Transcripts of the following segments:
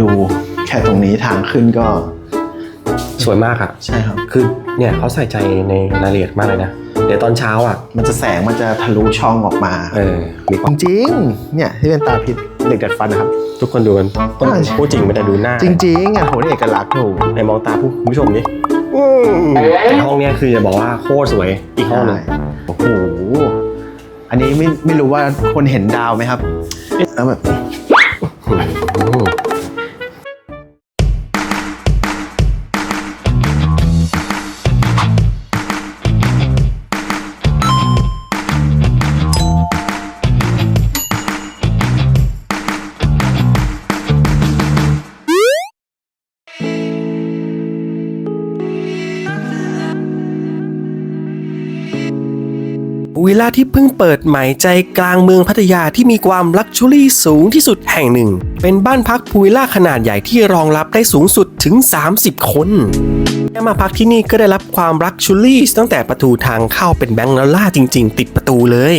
ดูแค่ตรงนี้ทางขึ้นก็ สวยมากอะใช่ครับ คือเนี่ยเขาใส่ใจในรายละเอียดมากเลยนะ เดี๋ยวตอนเช้าอะมันจะแสงมันจะทะลุช่องออกมาเออมีความจริงๆเนี่ยที่เป็นตาพิษเหล็กดัดฟันนะครับ ทุกคนดูกันต้นใช่พูดจริงไม่ได้ดูหน้า จริงๆอะโหนี่เอกลักษณ์โหในมองตาผู้คุณผู้ชมดิอืมแต่ห้องเนี้ยคือจะบอกว่าโคตรสวยอีกห้องหนึงใช่โอ้โหอันนี้ไม่ไม่รู้ว่าคนเห็นดาวไหมครับแล้วแบบ วิลล่าที่เพิ่งเปิดใหม่ใจกลางเมืองพัทยาที่มีความลักชัวรี่สูงที่สุดแห่งหนึ่ง เป็นบ้านพักพูวิลล่าขนาดใหญ่ที่รองรับได้สูงสุดถึง 30 คนแค่มาพักที่นี่ก็ได้รับความลักชัวรี่ตั้งแต่ประตูทางเข้าเป็นแบงก์ลอล่าจริง ๆ ติดประตูเลย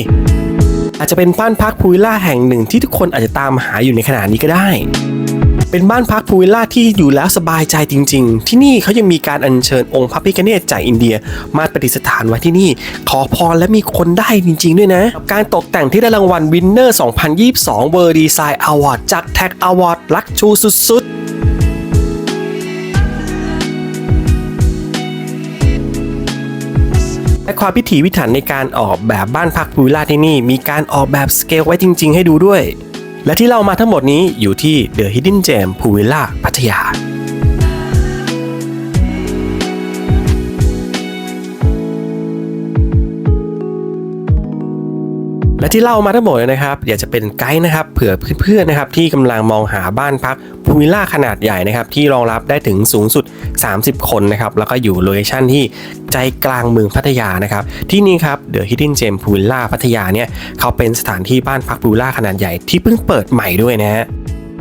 อาจจะเป็นบ้านพักพูวิลล่าแห่งหนึ่งที่ทุกคนอาจจะตามหาอยู่ในขณะนี้ก็ได้ เป็นบ้านพักพูวิลล่าที่อยู่แล้วสบายใจจริง ๆ ที่นี่เขายังมีการอัญเชิญองค์พระพิฆเนศจากอินเดีย มาประดิษฐานไว้ที่นี่ ขอพรและมีคนได้จริง ๆ ด้วยนะ การตกแต่งที่ได้รางวัลวินเนอร์ 2022 World Design Award จาก Tag Award ลักชูสุด ๆและความพิถีพิถันในการออกแบบบ้านพักพูวิลล่าที่นี่ มีการออกแบบสเกลไว้จริง ๆ ให้ดูด้วย และที่เล่ามาทั้งหมดนี้อยู่ที่ The Hidden Gem พูวิลล่าพัทยา และที่เล่ามาทั้งหมดนะครับอยากจะเป็นไกด์นะครับเผื่อเพื่อนๆนะครับที่กำลังมองหาบ้านพักพูมิล่าขนาดใหญ่นะครับที่รองรับได้ถึงสูงสุด 30 คนนะครับแล้วก็อยู่โลเคชั่นที่ใจกลางเมืองพัทยานะครับที่นี่ครับเดอะฮิดเด้นเจมพูมิล่าพัทยาเนี่ยเขาเป็นสถานที่บ้านพักพูมิล่าขนาดใหญ่ที่เพิ่งเปิดใหม่ด้วยนะฮะ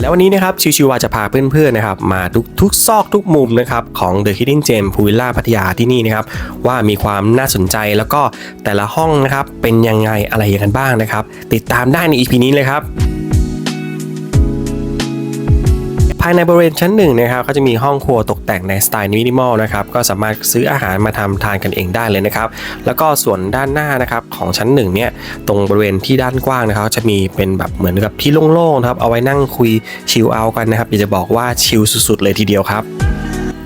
แล้ววันนี้นะครับชิวชิวาจะพาเพื่อนๆนะครับมาทุกทุกซอกทุกมุมนะครับของ The Hidden Gem พูวิลล่าพัทยาที่นี่นะครับว่ามีความน่าสนใจแล้วก็แต่ละห้องนะครับเป็นยังไงอะไรอย่างกันบ้างนะครับ ติดตามได้ใน EP นี้เลยครับ ภายในบริเวณชั้นหนึ่งนะครับก็จะมีห้องครัวตกแต่งในสไตล์มินิมอลนะครับก็สามารถซื้ออาหารมาทำทานกันเองได้เลยนะครับ แล้วก็ส่วนด้านหน้านะครับของชั้นหนึ่งเนี่ยตรงบริเวณที่ด้านกว้างนะครับ จะมีเป็นแบบเหมือนกับที่โล่งๆนะครับเอาไว้นั่งคุยชิลเอากันนะครับอยากจะบอกว่าชิลสุดๆเลยทีเดียวครับ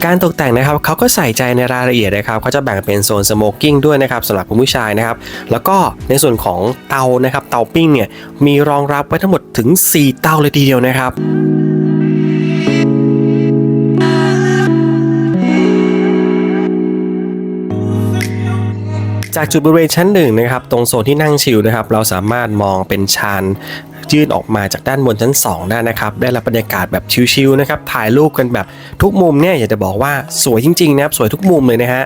การตกแต่งนะครับเขาก็ใส่ใจในรายละเอียดนะครับเขาจะแบ่งเป็นโซนสโมกกิ้งด้วยนะครับสำหรับผู้ชายนะครับ แล้วก็ในส่วนของเตานะครับเตาปิ้งเนี่ยมีรองรับไว้ทั้งหมดถึง 4 เตาเลยทีเดียวนะครับ จากจุดบริเวณชั้นหนึ่งนะครับตรงโซนที่นั่งชิลนะครับเราสามารถมองเป็นชานยื่นออกมาจากด้านบนชั้น2ได้นะครับ ได้รับบรรยากาศแบบชิลๆนะครับ ถ่ายรูปกันแบบทุกมุมเนี่ยอยากจะบอกว่าสวยจริงๆนะครับ สวยทุกมุมเลยนะฮะ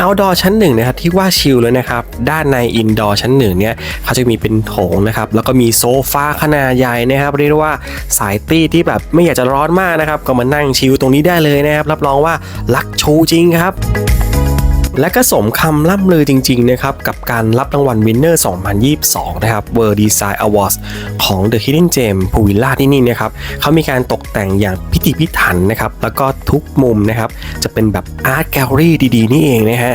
outdoor ชั้นหนึ่งนะครับที่ว่าชิลเลยนะครับ ด้านใน indoor ชั้นหนึ่งเนี่ยเขาจะมีเป็นโถงนะครับ แล้วก็มีโซฟาขนาดใหญ่นะครับ เรียกว่าสายตี้ที่แบบไม่อยากจะร้อนมากนะครับ ก็มานั่งชิลตรงนี้ได้เลยนะครับ รับรองว่าลักชูจริงครับ และก็สมคำล่ำลือจริงๆนะครับกับการรับรางวัลวินเนอร์ 2022 นะครับ World Design Awards ของ The Hidden Gem พูวิลล่าที่นี่นะครับเขามีการตกแต่งอย่างพิถีพิถันนะครับ แล้วก็ทุกมุมนะครับ จะเป็นแบบอาร์ตแกลเลอรี่ดีๆ นี่เองนะฮะ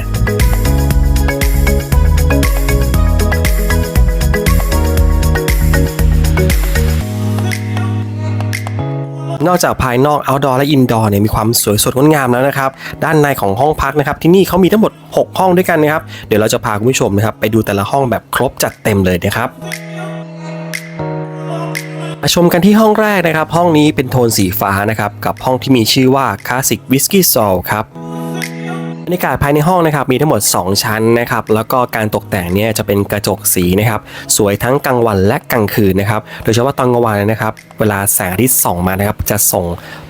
นอกจากภายนอก outdoor และ indoor เนี่ยมีความสวยสดงดงามแล้วนะครับด้านในของห้องพักนะครับที่นี่เขามีทั้งหมด 6 ห้องด้วยกันนะครับเดี๋ยวเราจะพาคุณผู้ชมนะครับไปดูแต่ละห้องแบบครบจัดเต็มเลยนะครับมาชมกันที่ห้องแรกนะครับ ห้องนี้เป็นโทนสีฟ้านะครับกับห้องที่มีชื่อว่า Classic Whiskey Soul ครับบ รรยากาศภายในห้องนะครับมีทั้งหมด 2 ชั้นนะครับแล้วก็การตกแต่งเนี่ยจะเป็นกระจกสีนะครับสวยทั้งกลางวันและกลางคืนนะครับโดยเฉพาะตอนกลางวันนะครับเวลาแสงอาทิตย์ส่องมานะครับจะส่ง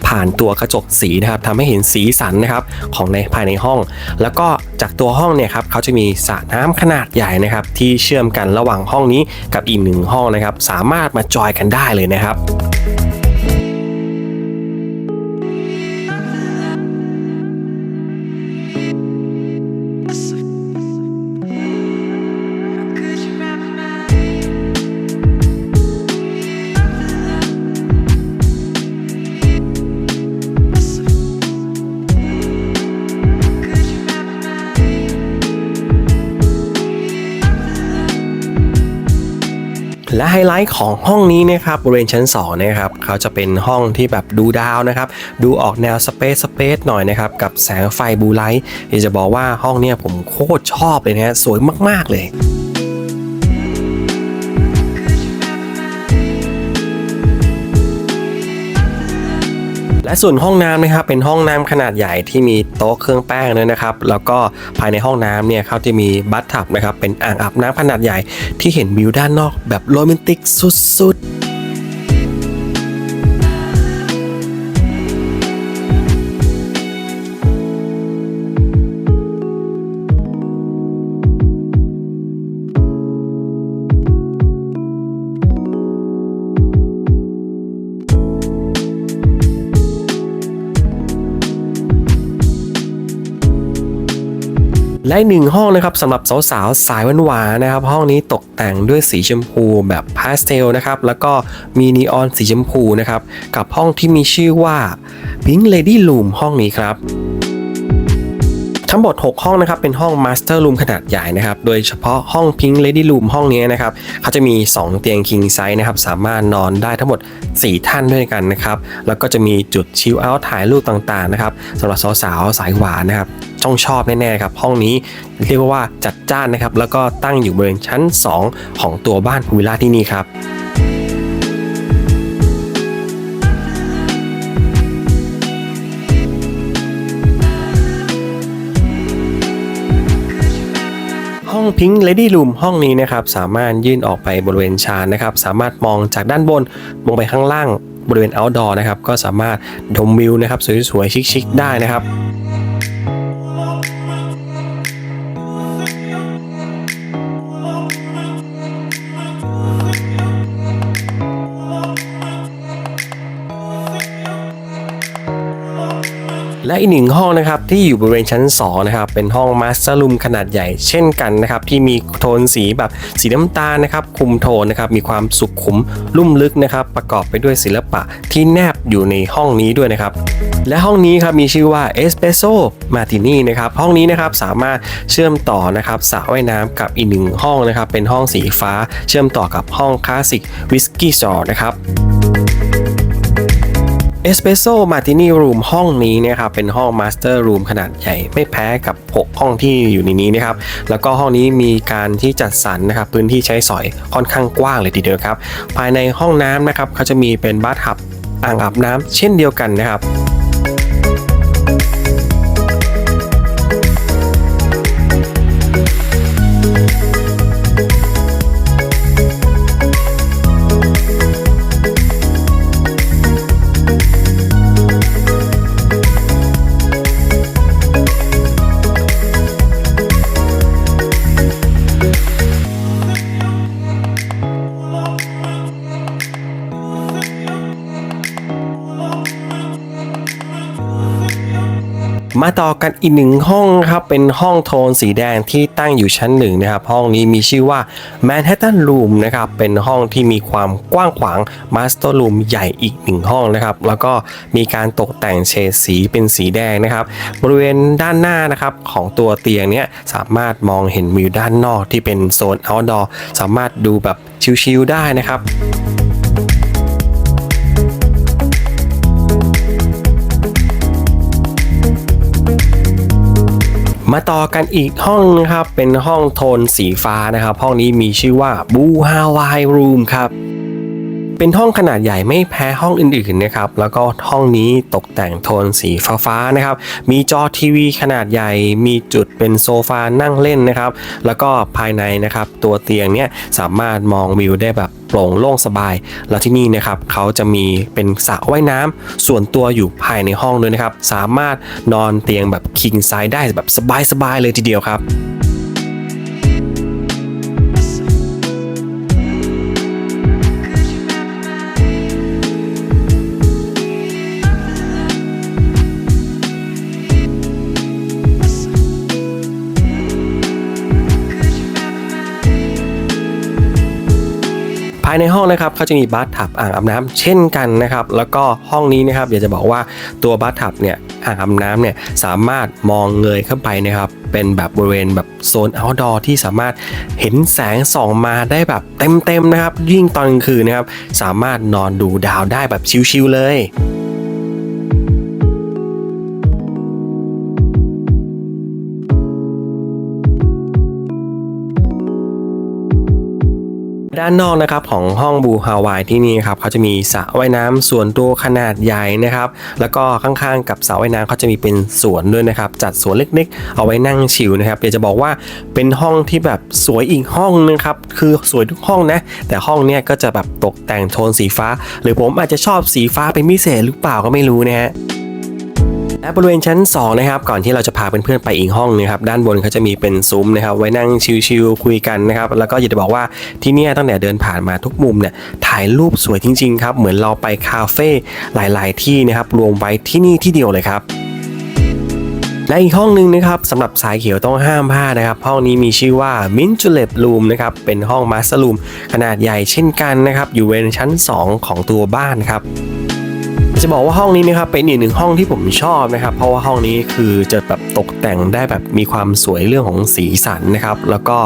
ผ่านตัวกระจกสีนะครับทำให้เห็นสีสันนะครับของในภายในห้อง แล้วก็จากตัวห้องเนี่ยครับเขาจะมีสระน้ำขนาดใหญ่นะครับที่เชื่อมกันระหว่างห้องนี้กับอีกหนึ่งห้องนะครับสามารถมาจอยกันได้เลยนะครับ ของห้องนี้นะครับบริเวณชั้น2นะครับเขาจะเป็นห้องที่แบบดูดาวนะครับ ดูออกแนวสเปซสเปซหน่อยนะครับ กับแสงไฟบูไลท์อยากจะบอกว่าห้องเนี้ยผมโคตรชอบเลยนะฮะสวยมาก ๆ เลย และส่วนห้องน้ำนะครับเป็นห้องน้ำขนาดใหญ่ที่มีโต๊ะเครื่องแป้งด้วยนะครับ แล้วก็ภายในห้องน้ำเนี่ยเขาจะมีบัตทับนะครับเป็นอ่างอาบน้ำขนาดใหญ่ที่เห็นวิวด้านนอกแบบโรแมนติกสุดๆ และหนึ่งห้องนะครับสำหรับสาวๆสายหวานๆนะครับ ห้องนี้ตกแต่งด้วยสีชมพูแบบพาสเทลนะครับแล้วก็มีนีออนสีชมพูนะครับกับห้องที่มีชื่อว่า Pink Lady Room ห้องนี้ครับ ทั้งหมด 6 ห้องนะครับเป็นห้อง Master Room ขนาดใหญ่นะครับโดยเฉพาะห้อง Pink Lady Room ห้องนี้นะครับเขาจะมี 2 เตียง King Size นะครับสามารถนอนได้ทั้งหมด 4 ท่านด้วยกันนะครับแล้วก็จะมีจุดชิลเอาท์ถ่ายรูปต่างๆนะครับสำหรับสาวๆสายหวานนะครับต้องชอบแน่ๆครับห้องนี้เรียกว่าจัดจ้านนะครับแล้วก็ตั้งอยู่บริเวณชั้น 2 ของตัวบ้านพูวิลล่าที่นี่ครับ ห้องพิงค์เลดี้รูมห้องนี้นะครับสามารถยื่นออกไปบริเวณชานนะครับสามารถมองจากด้านบนมองไปข้างล่างบริเวณ outdoor นะครับก็สามารถชมวิวนะครับสวยๆชิคๆได้นะครับ และอีกหนึ่งห้องนะครับที่อยู่บริเวณชั้น2นะครับเป็นห้องมาสเตอร์รูมขนาดใหญ่เช่นกันนะครับที่มีโทนสีแบบสีน้ำตาลนะครับคุมโทนนะครับมีความสุขุมลุ่มลึกนะครับประกอบไปด้วยศิลปะที่แนบอยู่ในห้องนี้ด้วยนะครับและห้องนี้ครับมีชื่อว่า Espresso Martini นะครับห้องนี้นะครับสามารถเชื่อมต่อนะครับสระว่ายน้ำกับอีกหนึ่งห้องนะครับเป็นห้องสีฟ้าเชื่อมต่อกับห้องคลาสสิกวิสกี้จอนะครับ เอสเปซโซมาร์ติเน่รูมห้องนี้นะครับเป็นห้องมาสเตอร์รูมขนาดใหญ่ไม่แพ้กับ 6 ห้องที่อยู่ในนี้นะครับแล้วก็ห้องนี้มีการที่จัดสรรนะครับพื้นที่ใช้สอยค่อนข้างกว้างเลยทีเดียวครับ ภายในห้องน้ำนะครับเขาจะมีเป็นบาร์ทับอ่างอาบน้ำเช่นเดียวกันนะครับ มาต่อกันอีกหนึ่งห้องครับเป็นห้องโทนสีแดงที่ตั้งอยู่ชั้นหนึ่งนะครับห้องนี้มีชื่อว่า Manhattan Room นะครับเป็นห้องที่มีความกว้างขวาง Master Room ใหญ่อีกหนึ่งห้องนะครับแล้วก็มีการตกแต่งเฉดสีเป็นสีแดงนะครับบริเวณด้านหน้านะครับของตัวเตียงเนี้ยสามารถมองเห็นวิวด้านนอกที่เป็นโซน outdoor สามารถดูแบบชิลๆได้นะครับ มาต่อกันอีกห้องนะครับ เป็นห้องโทนสีฟ้านะครับ ห้องนี้มีชื่อว่าบูฮาวายรูมครับ เป็นห้องขนาดใหญ่ไม่แพ้ห้องอื่นๆนะครับ แล้วก็ห้องนี้ตกแต่งโทนสีฟ้าๆนะครับ มีจอทีวีขนาดใหญ่ มีจุดเป็นโซฟานั่งเล่นนะครับ แล้วก็ภายในนะครับตัวเตียงเนี่ยสามารถมองวิวได้แบบโปร่งโล่งสบาย แล้วที่นี่นะครับเขาจะมีเป็นสระว่ายน้ำส่วนตัวอยู่ภายในห้องด้วยนะครับ สามารถนอนเตียงแบบคิงไซด์ได้แบบสบายๆเลยทีเดียวครับายในห้องนะครับเขาจะมีบาร์ทับอ่างอาบน้ำเช่นกันนะครับ แล้วก็ห้องนี้นะครับอยากจะบอกว่าตัวบาร์ทับเนี่ยอ่างอาบน้ำเนี่ยสามารถมองเงยเข้าไปนะครับเป็นแบบบริเวณแบบโซน outdoor ที่สามารถเห็นแสงส่องมาได้แบบเต็มๆนะครับ ยิ่งตอนกลางคืนนะครับสามารถนอนดูดาวได้แบบชิลๆเลย ด้านนอกนะครับของห้องบูฮาวายที่นี่ครับเขาจะมีสระว่ายน้ำส่วนตัวขนาดใหญ่นะครับ แล้วก็ข้างๆกับสระว่ายน้ำเขาจะมีเป็นสวนด้วยนะครับ จัดสวนเล็กๆ เอาไว้นั่งชิลนะครับอยากจะบอกว่าเป็นห้องที่แบบสวยอีกห้องนึงครับคือสวยทุกห้องนะแต่ห้องเนี้ยก็จะแบบตกแต่งโทนสีฟ้า หรือผมอาจจะชอบสีฟ้าเป็นพิเศษหรือเปล่าก็ไม่รู้นะฮะ และบริเวณชั้น2นะครับก่อนที่เราจะพาเพื่อนๆไปอีกห้องนะครับด้านบนเขาจะมีเป็นซุ้มนะครับไว้นั่งชิลๆคุยกันนะครับแล้วก็อยากจะบอกว่าที่นี่ตั้งแต่เดินผ่านมาทุกมุมเนี่ยถ่ายรูปสวยจริงๆครับเหมือนเราไปคาเฟ่หลายๆ ที่นะครับรวมไว้ที่นี่ที่เดียวเลยครับและอีกห้องหนึ่งนะครับสำหรับสายเขียวต้องห้ามพลาดนะครับ ห้องนี้มีชื่อว่า m i n t u l e p Room นะครับเป็นห้องมาสเตอร์รูมขนาดใหญ่เช่นกันนะครับอยู่บนชั้น 2 ของตัวบ้านครับ จะบอกว่าห้องนี้นะครับเป็นอีกหนึ่งห้องที่ผมชอบนะครับ เพราะว่าห้องนี้คือจะแบบตกแต่งได้แบบมีความสวยเรื่องของสีสันนะครับ แล้วก็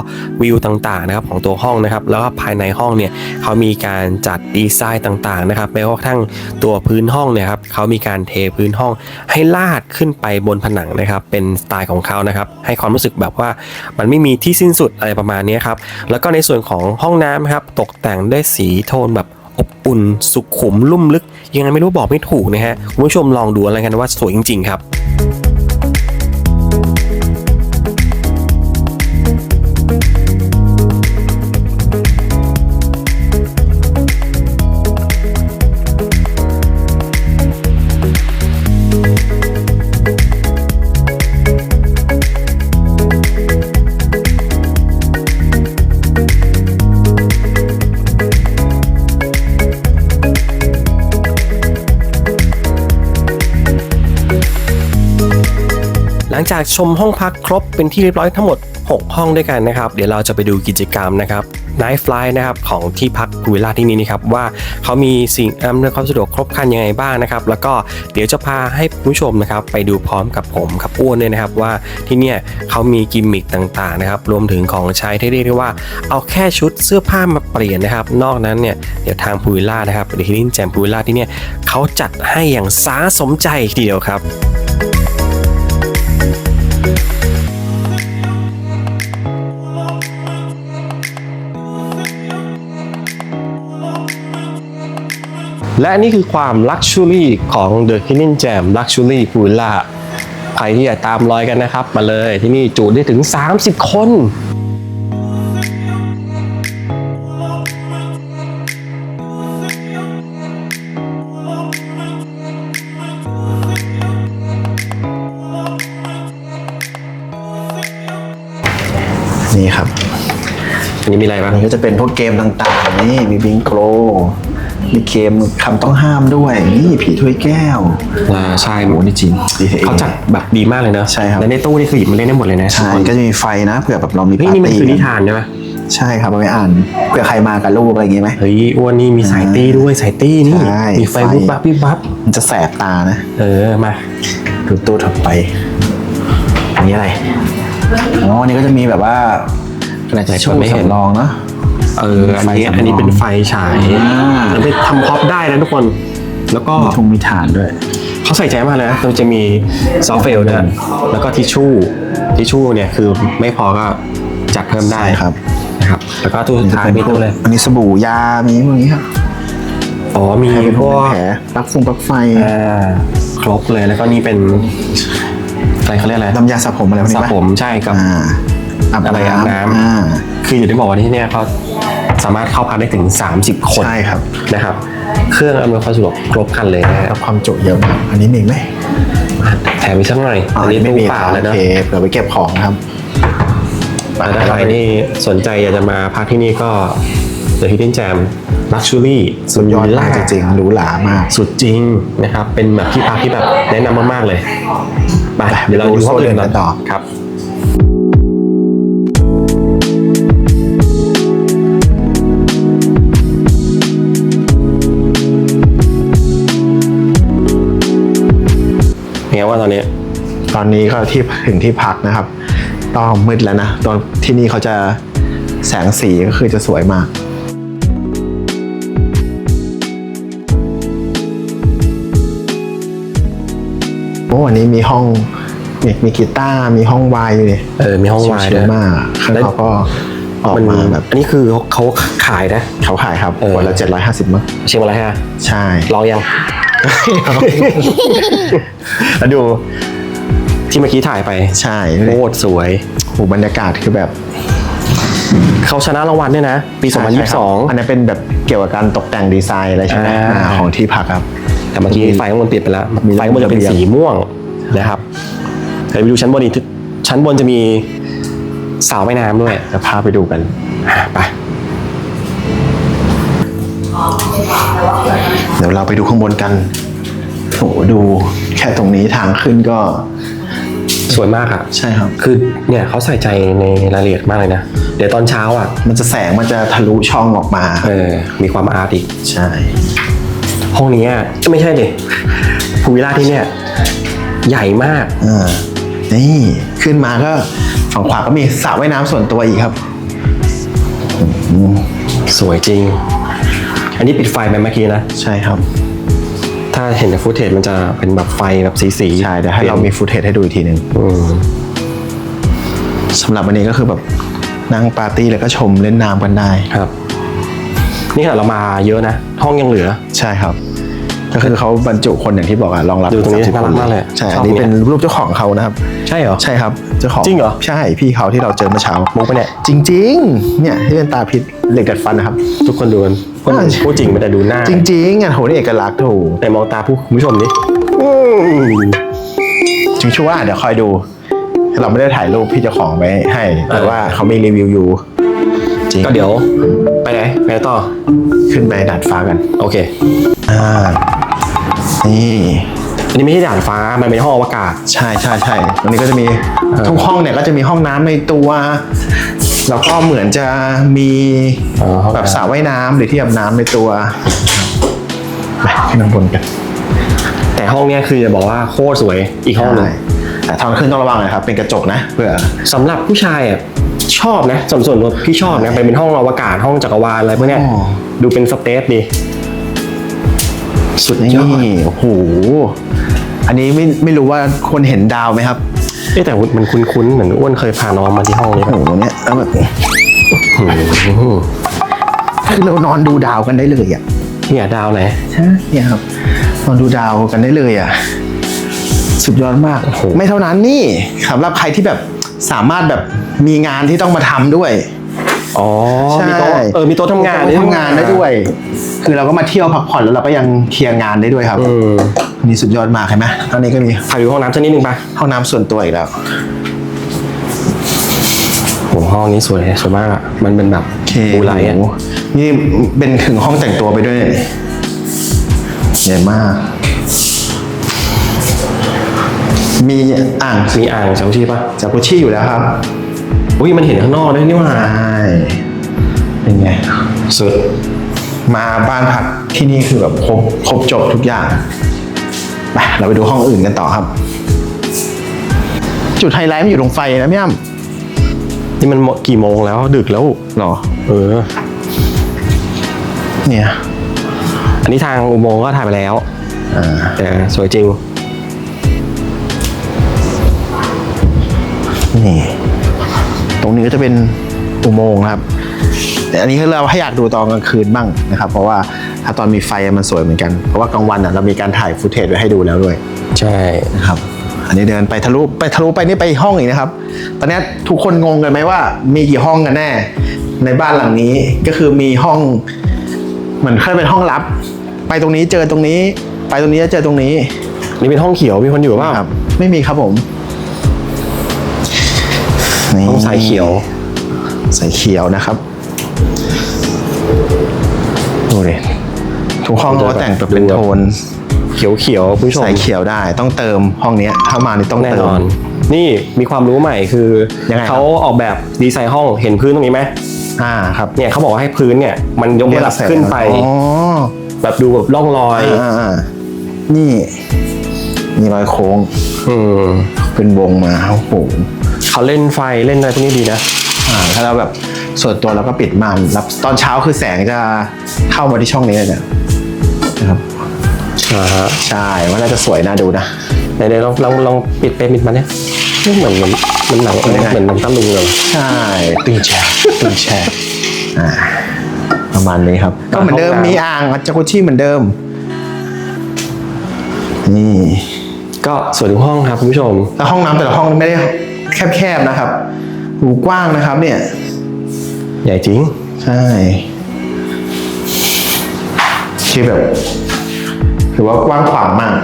วิวต่างๆนะครับของตัวห้องนะครับ แล้วก็ภายในห้องเนี่ยเขามีการจัดดีไซน์ต่างๆนะครับแม้กระทั่งตัวพื้นห้องเนี่ยครับเขามีการเทพื้นห้องให้ลาดขึ้นไปบนผนังนะครับ เป็นสไตล์ของเขานะครับ ให้ความรู้สึกแบบว่ามันไม่มีที่สิ้นสุดอะไรประมาณนี้ครับแล้วก็ในส่วนของห้องน้ำครับตกแต่งด้วยสีโทนแบบ อบอุ่น สุขุมลุ่มลึก ยังไงไม่รู้บอกไม่ถูกนะฮะคุณผู้ชมลองดูอะไรกันว่าสวยจริง ๆ ครับ งจากชมห้องพักครบเป็นที่เรียบร้อยทั้งหมด 6 ห้องด้วยกันนะครับ เดี๋ยวเราจะไปดูกิจกรรมนะครับ Night Fly นะครับของที่พักพูวิลล่าที่นี่นะครับว่าเขามีสิ่งอำนวยความสะดวกครบครันยังไงบ้างนะครับ แล้วก็เดี๋ยวจะพาให้ผู้ชมนะครับไปดูพร้อมกับผมกับอ้วนด้วยนะครับว่าที่เนี่ยเขามีกิมมิคต่างๆนะครับรวมถึงของใช้ที่เรียกได้ว่าเอาแค่ชุดเสื้อผ้ามาเปลี่ยนนะครับ นอกนั้นเนี่ยเดี๋ยวทางพูวิลล่านะครับเดี๋ยวที่นี่แจมพูวิลล่าที่เนี่ยเขาจัดให้อย่างสาสมใจทีเดียวครับ และนี่คือความลักชัวรี่ของ The Hidden Gem Luxury Villa ใครที่อยากตามรอยกันนะครับ มาเลยที่นี่จุได้ถึง 30 คนนี่ครับ อันนี้มีอะไรบ้างอันนี้ก็จะเป็นพวกเกมต่างๆ นี่มีบิงโกล มีเกมคำต้องห้ามด้วย นี่ผีถ้วยแก้ว อ่าใช่โอ้นี่จริงเขาจัดแบบดีมากเลยนะใช่ครับ และในตู้นี่คือหยิบมาเล่นได้หมดเลยนะใช่ก็จะมีไฟนะเผื่อแบบเรามีเฮ้ยปานี่ร์มันตี้คือนิทานใช่ไหมใช่ครับเอาไว้อ่านเผื่อใครมากับลูกอะไรอย่างงี้ไหมเฮ้ยอ้วนนี่มีสายตี้ด้วยสายตี้นี่ใช่มีไฟไฟวิบวับวิบวับมันจะแสบตานะ เออมาดูตู้ถัดไปอันนี้อะไรอ๋ออันนี้ก็จะมีแบบว่ากระดาษทิชชู่สำรองเนาะ เอออันนี้ไฟสำรองอันนี้เป็นไฟฉายอ่ามันไปทำพ็อปได้นะทุกคน แล้วก็มีทงมีฐานด้วยเขาใส่ใจมากเลยนะเราจะมีซอฟต์เฟลด้วยแล้วก็ทิชชู่ทิชชู่เนี่ยคือไม่พอก็จัดเพิ่มได้ใช่ครับนะครับ แล้วก็ตู้สุดท้ายมีตู้เลยอันนี้สบู่ยา มีพวกนี้ครับอ๋อมีให้เป็นพพววกกแผลปลั๊กฟงปลั๊กไฟอ่าครบเลยแล้วก็นี่เป็นอะไรเขาเรียกอะไรน้ำยาสระผมอะไรพวกสนี้ระปะผมใช่กับอ่าอาบอะไรอาบน้ำอ่า คืออย่างที่บอกว่าที่เนี่ยเขาสามารถเข้าพักได้ถึง 30 คนใช่ครับนะครับ เครื่องอำนวยความสะดวกครบครันเลยนะคกัรับบความจุเยอะมากอันนี้มีอีกไหมแถมอีกสักหน่อยอันนี้ไม่ตู้มีเปล่าแล้วโอนะเคเผื่อไปเก็บของนะครับแต่ถ้าใครที่สนใจอยากจะมาพักที่นี่ก็ The Hidden Gem Luxury สุดยอดมากจริงๆหรูหรามาก สุดจริงนะครับ เป็นแบบที่พักที่แบบแนะนำมากๆเลย ไปเดี๋ยวเราดูห้องอื่นโซนอื่นกันต่อครับ เป็นไงว่าตอนนี้ ตอนนี้ก็ที่ถึงที่พักนะครับต้องมืดแล้วนะตอนที่นี่เขาจะแสงสีก็คือจะสวยมากโอ้วันนี้มีห้องมีมีกีตาร์มีห้องวายอยู่นี่เออมีห้องวายชิด้ลวยๆมากข้างนอกก็ออกมาแบบอันนี้คือเขาขายนะเขาขายครับเออวันละ750มั้งเชียงอะไรฮะใช่ลองยัง แล้วดูที่เมื่อกี้ถ่ายไปใช่โคตรสวยโหบรรยากาศคือแบบเขาชนะรางวัลด้วยนะ ปีใช่ใช่ครับอัน2022นี้เป็นแบบเกี่ยวกับการตกแต่งดีไซน์อะไรใช่ไหมอ่า อ่าของที่พักครับ แต่เมื่อกี้ไฟข้างบนเปลี่ยนไปแล้วมีไฟข้างบนจะเป็นระเบียง สีม่วงนะครับเดี๋ยวไปดูชั้นบนอีกชั้นบนจะมีสาวว่ายน้ำด้วยจะพาไปดูกันอะไปเดี๋ยวเราไปดูข้างบนกันโหดูแค่ตรงนี้ทางขึ้นก็ สวยมากอะใช่ครับ คือเนี่ยเขาใส่ใจในรายละเอียดมากเลยนะ เดี๋ยวตอนเช้าอะ มันจะแสงมันจะทะลุช่องออกมาเออ มีความอาร์ตอีก ใช่ ห้องนี้อะไม่ใช่ดิภูวิลล่าที่เนี่ย ใหญ่มาก อ่านี่ขึ้นมาก็ฝั่งขวาก็มีสระว่ายน้ำส่วนตัวอีกครับ สวยจริง อันนี้ปิดไฟไปเมื่อกี้นะ ใช่ครับ ถ้าเห็นในฟุตเทจมันจะเป็นแบบไฟแบบสีสีๆใช่เดี๋ยวให้เรามีฟุตเทจให้ดูอีกทีหนึ่งอืมสำหรับวันนี้ก็คือแบบนั่งปาร์ตี้แล้วก็ชมเล่นน้ำกันได้ครับ นี่ขนาดเรามาเยอะนะ ห้องยังเหลือ ใช่ครับ ก็คือเขาบรรจุคนอย่างที่บอกอะรองรับดูตรงนี้30น่ารักมากเลยใช่ชอบอันนี้เนี่ยเป็นรูปเจ้าของเขานะครับ ใช่เหรอใช่ครับเจ้าของจริงเหรอใช่พี่เขาที่เราเจอเมื่อเช้ามุกปะเนี่ยจริง ๆ เนี่ยที่เป็นตาพิษเหล็กดัดฟันนะครับ ทุกคนดูกัน พูดอ่าพูดจริงมันแต่ดูหน้า จริงๆอะโหนี่เอกลักษณ์ถูกแต่มองตาผู้คุณผู้ชมดิจริงชัวร์เดี๋ยวคอยดู เราไม่ได้ถ่ายรูปพี่เจ้าของไว้ให้ แต่ว่าเขามีรีวิวอยู่จริงก็เดี๋ยว ไปไหนไปไหนต่อ ขึ้นไปดาดฟ้ากัน โอเค อ่า นี่ อันนี้ไม่ใช่ด่านฟ้า มันเป็นห้องอวกาศ ใช่ใช่ใช่วันนี้ก็จะมีเออทุกห้องเนี่ยก็จะมีห้องน้ำในตัว แล้วก็เหมือนจะมีอ๋อห้องน้ำ แบบสระว่ายน้ำหรือที่อาบน้ำในตัวไปขึ้นข้างบนกันแต่ห้องเนี้ยคือจะบอกว่าโคตรสวยอีกห้องหนึงใช่แต่ทางขึ้นต้องระวังหน่อยครับ เป็นกระจกนะเพื่อ สำหรับผู้ชายอะชอบนะส่วนส่วนตัวพี่ชอบนะเป็นเป็นห้องอวกาศห้องจักรวาลอะไรพวกเนี้ยอ๋อ ดูเป็นสเตทดี สุดนี่ยอดโอ้โหอันนี้ไม่ไม่รู้ว่าคนเห็นดาวไหมครับเอ๊ะแต่มันคุ้นๆเหมือนอ้วนเคยพาน้องมาที่ห้องนี้โอ้โหตรงเนี้ยแล้วแบบอืมคือเรานอนดูดาวกันได้เลยอะเนี่ยดาวไหนใช่เนี่ยครับนอนดูดาวกันได้เลยอะสุดยอดมากโอ้โหไม่เท่านั้นนี่สำหรับใครที่แบบสามารถแบบมีงานที่ต้องมาทำด้วย อ๋อใช่มีโต๊ะเออมีโต๊ะทำงานโต๊ะทำงานได้ด้วย คือเราก็มาเที่ยวพักผ่อนแล้วเราก็ยังเคลียร์งานได้ด้วยครับอืมนี่สุดยอดมากเห็นไหมตอนนี้ก็มีพาดูห้องน้ำสักนิดนึงปะห้องน้ำส่วนตัวอีกแล้วโหห้องนี้สวยสวยมากอะมันเป็นแบบโอเคบูไลท์อะโอ้โหนี่เป็นถึงห้องแต่งตัวไปด้วยเนี่ยใหญ่มาก มีอ่างมีอ่างจักรุชี่ปะจากกุชี่อยู่แล้วครับ อุ้ยมันเห็นข้างนอกด้วยนี่หว่า ใช่เป็นไง สุด มาบ้านพักที่นี่คือแบบครบครบจบทุกอย่างไปเราไปดูห้องอื่นกันต่อครับ จุดไฮไลท์มันอยู่ตรงไฟนะพี่อ้ำนี่มันหมดกี่โมงแล้วดึกแล้วหรอ เออ เนี่ยอันนี้ทางอุโมงค์ก็ถ่ายไปแล้วอ่าแต่สวยจริง นี่ ตรงนี้ก็จะเป็นอุโมงค์นะครับ แต่อันนี้คือเราให้อยากดูตอนกลางคืนบ้างนะครับ เพราะว่าถ้าตอนมีไฟอะมันสวยเหมือนกัน เพราะว่ากลางวันอะเรามีการถ่ายฟุตเทจไว้ให้ดูแล้วด้วย ใช่นะครับ อันนี้เดินไปทะลุไปทะลุไปนี่ไปห้องอีกนะครับ ตอนนี้ทุกคนงงกันไหมว่า มีกี่ห้องกันแน่ ในบ้านหลังนี้ก็คือมีห้อง เหมือนเคยเป็นห้องลับ ไปตรงนี้เจอตรงนี้ ไปตรงนี้เจอตรงนี้ นี่เป็นห้องเขียวมีคนอยู่เปล่าครับ ไม่มีครับผม นี่ห้องสายเขียวสายเขียวนะครับ ดูดิทุกห้องเขาก็แต่งแบบเป็นโทน เขียวเขียวๆคุณผู้ชมสายเขียวได้ต้องเติมห้องเนี้ยถ้ามานี่ต้องแน่เตินมอน นี่มีความรู้ใหม่คือยังไงครับเขาออกแบบดีไซน์ห้องเห็นพื้นตรงนี้ไหมอ่าครับเนี่ยเขาบอกว่าให้พื้นเนี่ยมันยกระดับขึ้นไปอ๋อแบบดูแบบร่องรอยอ่าอ่านี่ มีรอยโค้งอืมเป็นวงมาโอ้โห เขาเล่นไฟเล่นอะไรพวกนี้ดีนะอ่าถ้าเราแบบส่วนตัวเราก็ปิดม่านรับตอนเช้าคือแสงจะเข้ามาที่ช่องนี้เลยเนี่ยนะครับอ่าฮะใช่ว่าน่าจะสวยน่าดูนะไหนๆลองลองลองปิดไปปิดมาเนี่ยไม่เหมือนเหมือนมันหนังเป็นยังไงเหมือนหนังตะลุงเลยใช่ตึงแช่ตึงแช่อ่าประมาณนี้ครับ ก็เหมือนเดิมมีอ่างจากุชิเหมือนเดิมนี่ก็สวยทุกห้องครับคุณผู้ชมแล้วห้องน้ำแต่ละห้องไม่ได้ แคบๆนะครับ หูกว้างนะครับเนี่ย ใหญ่จริง ใช่คือแบบถือว่ากว้างขวางมาก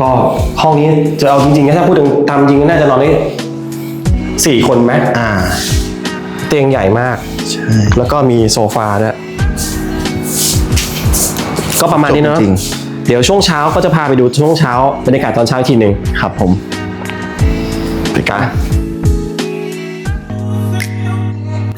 ก็ห้องนี้จะเอาจริงๆนะถ้าพูดถึงตามจริงก็น่าจะนอนได้สี่คนไหมอ่า เตียงใหญ่มาก ใช่ แล้วก็มีโซฟาด้วยก็ประมาณนี้เนาะจริงเดี๋ยวช่วงเช้าก็จะพาไปดูช่วงเช้าบรรยากาศตอนเช้าอีกทีหนึ่งครับผม ไปกัน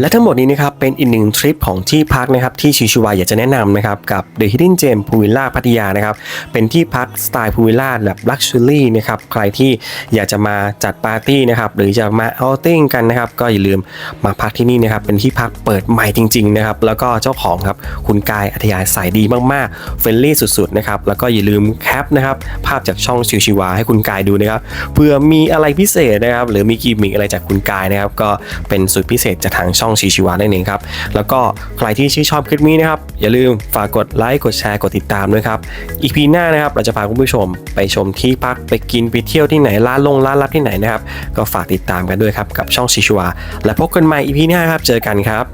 และทั้งหมดนี้นะครับเป็นอีกหนึ่งทริปของที่พักนะครับที่ชิชิวาอยากจะแนะนำนะครับกับ The Hidden Gem พูวิลล่าพัทยานะครับเป็นที่พักสไตล์พูวิลล่าแบบลักชัวรี่นะครับใครที่อยากจะมาจัดปาร์ตี้นะครับหรือจะมาเอาติ้งกันนะครับก็อย่าลืมมาพักที่นี่นะครับเป็นที่พักเปิดใหม่จริงๆนะครับแล้วก็เจ้าของครับคุณกายอัธยาศัยดีมากๆเฟรนลี่สุดๆนะครับแล้วก็อย่าลืมแคปนะครับภาพจากช่องชิวชิวาให้คุณกายดูนะครับเผื่อมีอะไรพิเศษนะครับหรือมีกิมมิกอะไรจากคุณกายนะครับก็เป็นสุดพิเศษจากทางช่องช่องชีชีวานั่นเองครับ แล้วก็ใครที่ชื่นชอบคลิปนี้นะครับ อย่าลืมฝากกดไลค์กดแชร์กดติดตามด้วยครับ อีพีหน้านะครับเราจะพาคุณผู้ชมไปชมที่พักไปกินไปเที่ยวที่ไหนร้านลงร้านลับที่ไหนนะครับ ก็ฝากติดตามกันด้วยครับกับช่องชีชีวาและพบกันใหม่อีพีหน้าครับเจอกันครับ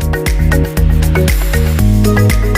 thank you